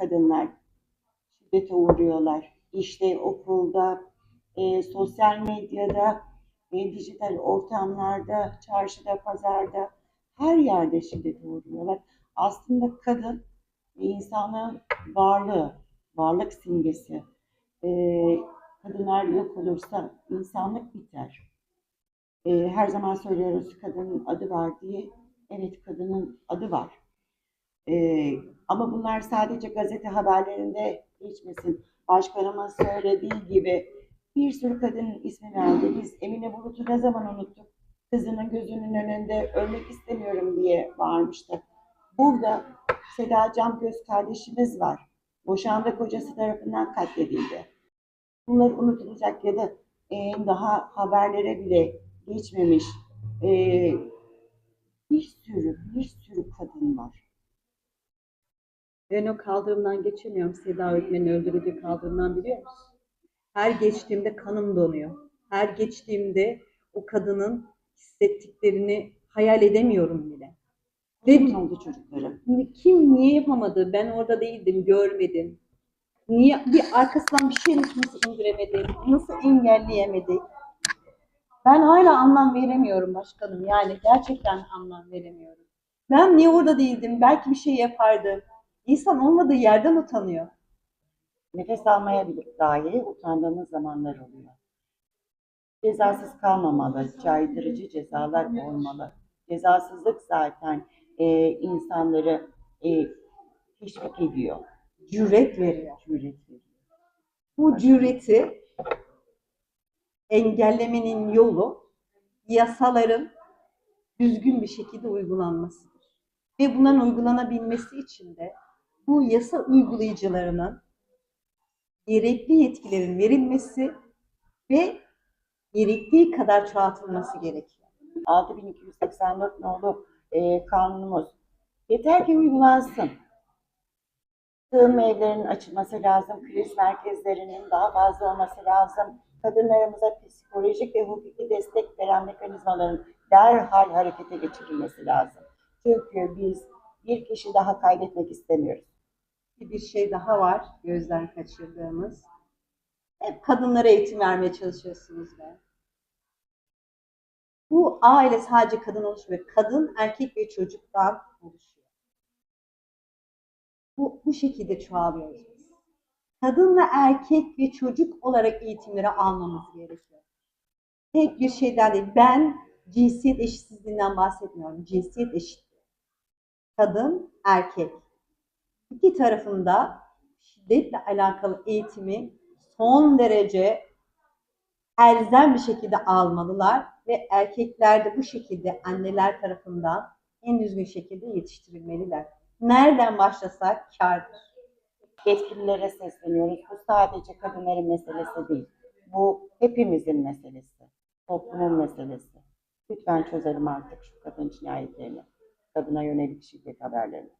kadınlar şiddete uğruyorlar. İşte okulda, e, sosyal medyada, e, dijital ortamlarda, çarşıda, pazarda her yerde şiddete uğruyorlar. Aslında kadın e, insanın varlığı, varlık simgesi. E, kadınlar yok olursa insanlık biter. E, her zaman söylüyoruz kadının adı var diye. Evet kadının adı var. E, ama bunlar sadece gazete haberlerinde geçmesin. Başkanımın söylediği gibi bir sürü kadının ismi verdi. Biz Emine Bulut'u ne zaman unuttuk? Kızının gözünün önünde ölmek istemiyorum diye bağırmıştı. Burada Seda Camgöz kardeşimiz var. Boşandı kocası tarafından katledildi. Bunlar unutulacak ya da e, daha haberlere bile geçmemiş e, bir sürü bir sürü kadın var. Ben o kaldırımdan geçemiyorum. Seda öğretmenin öldürüldüğü kaldırımdan biliyor musun? Her geçtiğimde kanım donuyor. Her geçtiğimde o kadının hissettiklerini hayal edemiyorum bile. Ve Ne oldu çocuklarım? kim niye yapamadı? Ben orada değildim, görmedim. Niye bir arkasından bir şey nasıl indiremedik? Nasıl engelleyemedik? Ben hala anlam veremiyorum başkanım. Yani gerçekten anlam veremiyorum. Ben niye orada değildim? Belki bir şey yapardım. İnsan olmadığı yerden utanıyor. Nefes almaya bile dahi utandığımız zamanlar oluyor. Cezasız kalmamalı, caydırıcı cezalar olmalı. Cezasızlık zaten e, insanları e, teşvik ediyor, Cüret veriyor. cüret veriyor. Bu cüreti engellemenin yolu yasaların düzgün bir şekilde uygulanmasıdır. Ve bunların uygulanabilmesi için de bu yasa uygulayıcılarının gerekli yetkilerin verilmesi ve gerektiği kadar çoğaltılması gerekiyor. 6284 nolu e, kanunumuz yeter ki uygulansın. Sığınma evlerinin açılması lazım, kriz merkezlerinin daha fazla olması lazım. Kadınlarımıza psikolojik ve hukuki destek veren mekanizmaların derhal harekete geçirilmesi lazım. Çünkü biz bir kişi daha kaybetmek istemiyoruz. Bir şey daha var gözden kaçırdığımız. Hep kadınlara eğitim vermeye çalışıyorsunuz be. Bu aile sadece kadın oluşmuyor. Kadın, erkek ve çocuktan oluşuyor. Bu, bu şekilde çoğalıyoruz biz. Kadın ve erkek ve çocuk olarak eğitimleri almamız gerekiyor. Tek bir şeyden değil. Ben cinsiyet eşitsizliğinden bahsetmiyorum. Cinsiyet eşitliği. Kadın, erkek. İki tarafında şiddetle alakalı eğitimi son derece elzem bir şekilde almalılar ve erkekler de bu şekilde anneler tarafından en düzgün şekilde yetiştirilmeliler. Nereden başlasak kârdır. Yetkililere sesleniyoruz. Bu sadece kadınların meselesi değil. Bu hepimizin meselesi. Toplumun meselesi. Lütfen çözelim artık şu kadın cinayetlerini. Kadına yönelik şiddet haberlerini.